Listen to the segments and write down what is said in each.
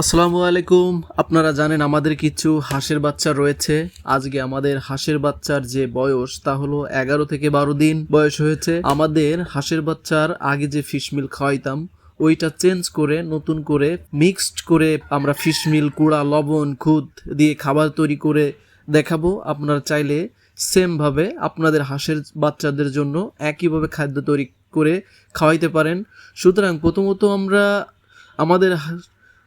আসসালামু আলাইকুম। আপনারা জানেন আমাদের কিছু হাঁসের বাচ্চা রয়েছে। আজকে আমাদের হাঁসের বাচ্চার যে বয়স, তা হলো এগারো থেকে বারো দিন বয়স হয়েছে। আমাদের হাঁসের বাচ্চার আগে যে ফিশ মিল খাওয়াইতাম, ওইটা চেঞ্জ করে, নতুন করে মিক্সড করে আমরা ফিশ মিল কুড়া, লবণ, খুদ দিয়ে খাবার তৈরি করে দেখাবো। আপনারা চাইলে সেমভাবে আপনাদের হাঁসের বাচ্চাদের জন্য একইভাবে খাদ্য তৈরি করে খাওয়াইতে পারেন। সুতরাং প্রথমত আমরা আমাদের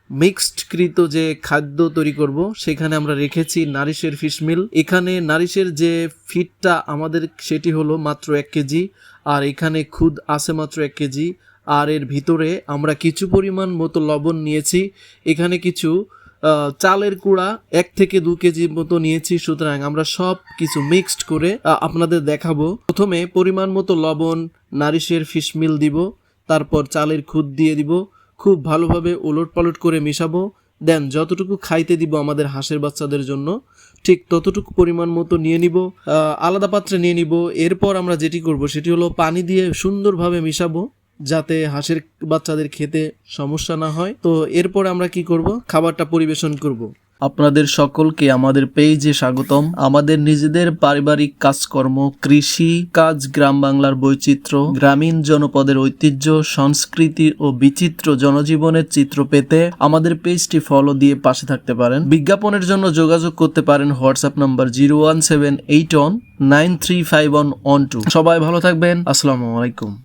হা- মিক্সড কৃত যে খাদ্য তৈরি করব, সেখানে আমরা রেখেছি নারিশের ফিশমিল এখানে নারিশের যে ফিডটা আমাদের, সেটি হলো মাত্র এক কেজি, আর এখানে খুদ আছে মাত্র এক কেজি। আর এর ভিতরে আমরা কিছু পরিমাণ মতো লবণ নিয়েছি। এখানে কিছু চালের কুড়া এক থেকে দু কেজি মতো নিয়েছি। সুতরাং আমরা সব কিছু মিক্সড করে আপনাদের দেখাবো। প্রথমে পরিমাণ মতো লবণ, নারিশের ফিশমিল দিব, তারপর চালের খুদ দিয়ে দিব। খুব ভালোভাবে ওলট পালট করে মেশাবো। দেন, যতটুকু খাইতে দিব আমাদের হাঁসের বাচ্চাদের জন্য, ঠিক ততটুকু পরিমাণ মতো নিয়ে নিব আলাদা পাত্রে নিয়ে নিব। এরপর আমরা যেটি করব, সেটি হলো পানি দিয়ে সুন্দরভাবে মিশাবো, যাতে হাঁসের বাচ্চাদের খেতে সমস্যা না হয়। তো এরপর আমরা কি করব? খাবারটা পরিবেশন করব। আপনাদের সকলকে আমাদের পেজে স্বাগতম। আমাদের নিজেদের পারিবারিক কাজকর্ম, কৃষি কাজ, গ্রাম বাংলার বৈচিত্র্য, গ্রামীণ জনপদের ঐতিহ্য, সংস্কৃতি ও বিচিত্র জনজীবনের চিত্র পেতে আমাদের পেজটি ফলো দিয়ে পাশে থাকতে পারেন। বিজ্ঞাপনের জন্য যোগাযোগ করতে পারেন WhatsApp number zero one seven eight one nine three five one one two. সবাই ভালো থাকবেন। আসসালামু আলাইকুম।